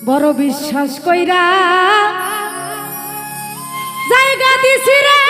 বড় বিশ্বাস কইরা জায়গা দিছিরা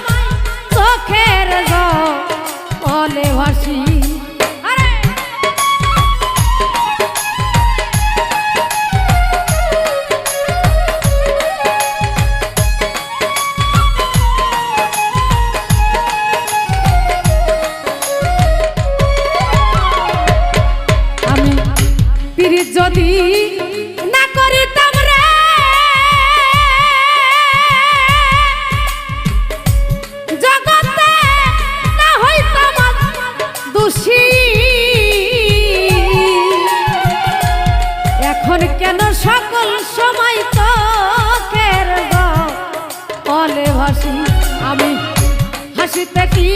খুশিতে কি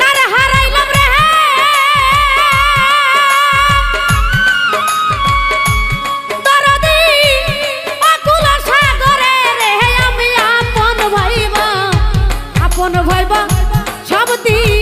নারে হারাইলাম রে সাগরে আমি আপন ভাইবা আপন ভাইবা সব দিন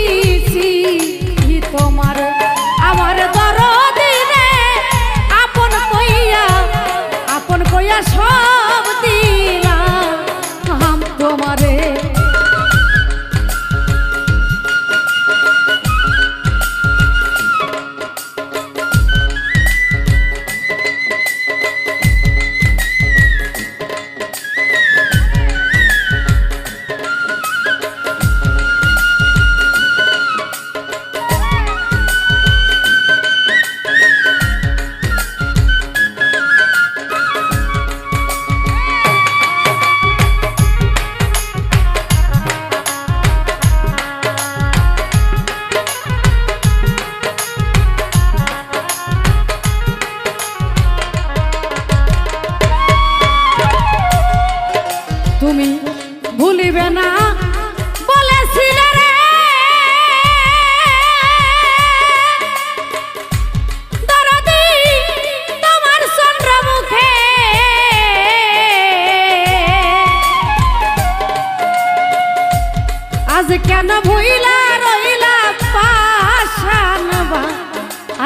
ভুইলা রইলা পাশান বা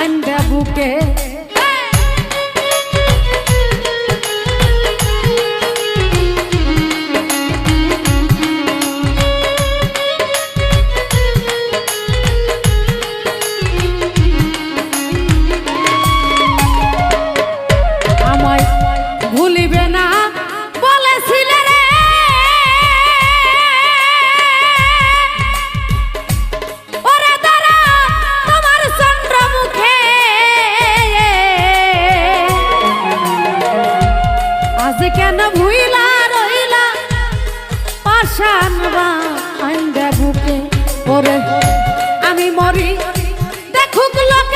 আন্ডা বুকে কেন ভুইলা রইলা? পাশান বা আইন্দা বুকে ওরে আমি মরি। দেখুক লোক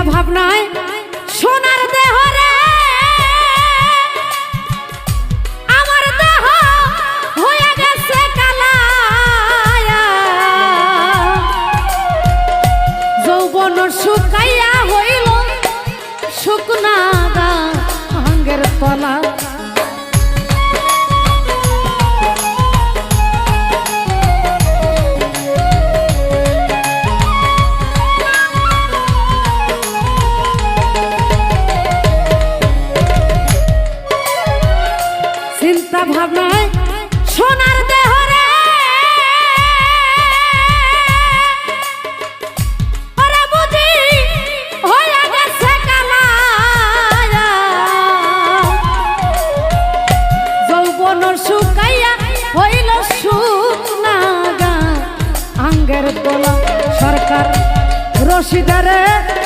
চিন্তা ভাবনায় সোনার দেহ রে। আমার দেহ হয়ে গেছে কালা যৌবন শুকাইয়া হইল শুকনা দা আঙ্গের তলা। রশিদারে